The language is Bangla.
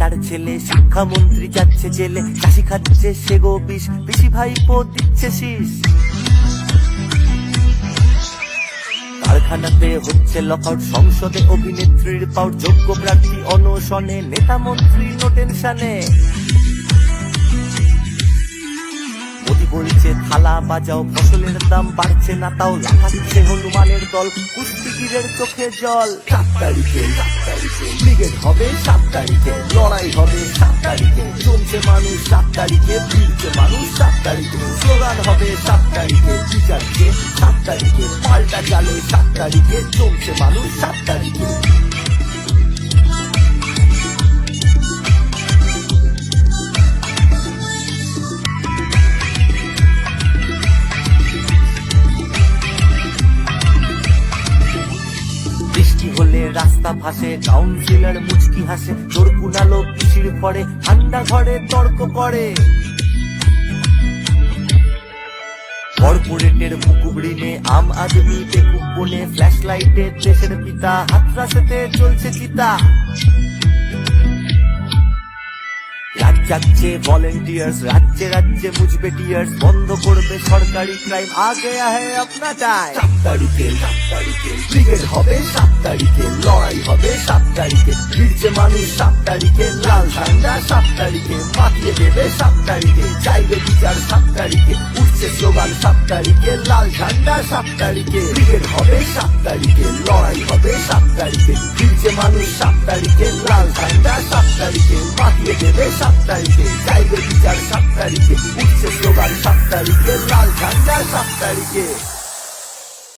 শিক্ষামন্ত্রী যাচ্ছে জেলে। চাষি খাচ্ছে সে গো বিষ পিসি ভাইপো দিচ্ছে শীষ। কারখানাতে হচ্ছে লকআউট, সংসদে অভিনেত্রীর পাউট যোগ্য প্রার্থী অনশনে, নেতা মন্ত্রী নো টেনশনে। থালা বাজাও, ফসলের দাম বাড়ছে না, তাও লাফাচ্ছে হনুমানের দল। কুস্তিগিরের চোখে জল। সাত তারিখে ব্রিগেড হবে সাত তারিখে, লড়াই হবে সাত তারিখে। জমছে মানুষ সাত তারিখে, ফিরছে মানুষ সাত তারিখে। স্লোগান হবে সাত তারিখে বিচারছে সাত তারিখে, পাল্টা চালে সাত তারিখে জমছে মানুষ সাত তারিখে। রাস্তা ফাঁসে কাউন্সিলর মুচকি হাসে তোর কুনালো পিছির পরে ঠান্ডা ঘরে তর্ক করে। কর্পোরেটের মুকুব ঋণে আম আদমি বেকুব বনে ফ্ল্যাশ লাইটে দেশের পিতা, হাত হাতরাসেতে চলছে চিতা। রাত যাচ্ছে ভলেন্টিয়ার্স রাজ্যে রাজ্যে বুঝবে টিয়ার্স বন্ধ করবে সরকারি ক্রাইম আগে আহে আপনা চায় সাত তারিখে সাত তারিখে ক্রিকেট হবে সাত তারিখে, লড়াই হবে সাত তারিখে। ফিরছে মানুষ সাত তারিখে, লাল ঝান্ডা সাত তারিখে মাতিয়ে দেবে সাত তারিখে। চাইবে বিচার সাত তারিখে। উঠছে স্লোগান সাত তারিখে লাল ঝান্ডা সাত তারিখে ক্রিকেট হবে সাত তারিখে লড়াই হবে সাত তারিখে ফিরছে মানুষ সাত তারিখে লাল ঝান্ডা সাত তারিখে মাতিয়ে দেবে সাত তারিখে চাইবে বিচার সাত তারিখে উঠছে স্লোগান সাত তারিখে লাল ঝান্ডা সাত তারিখে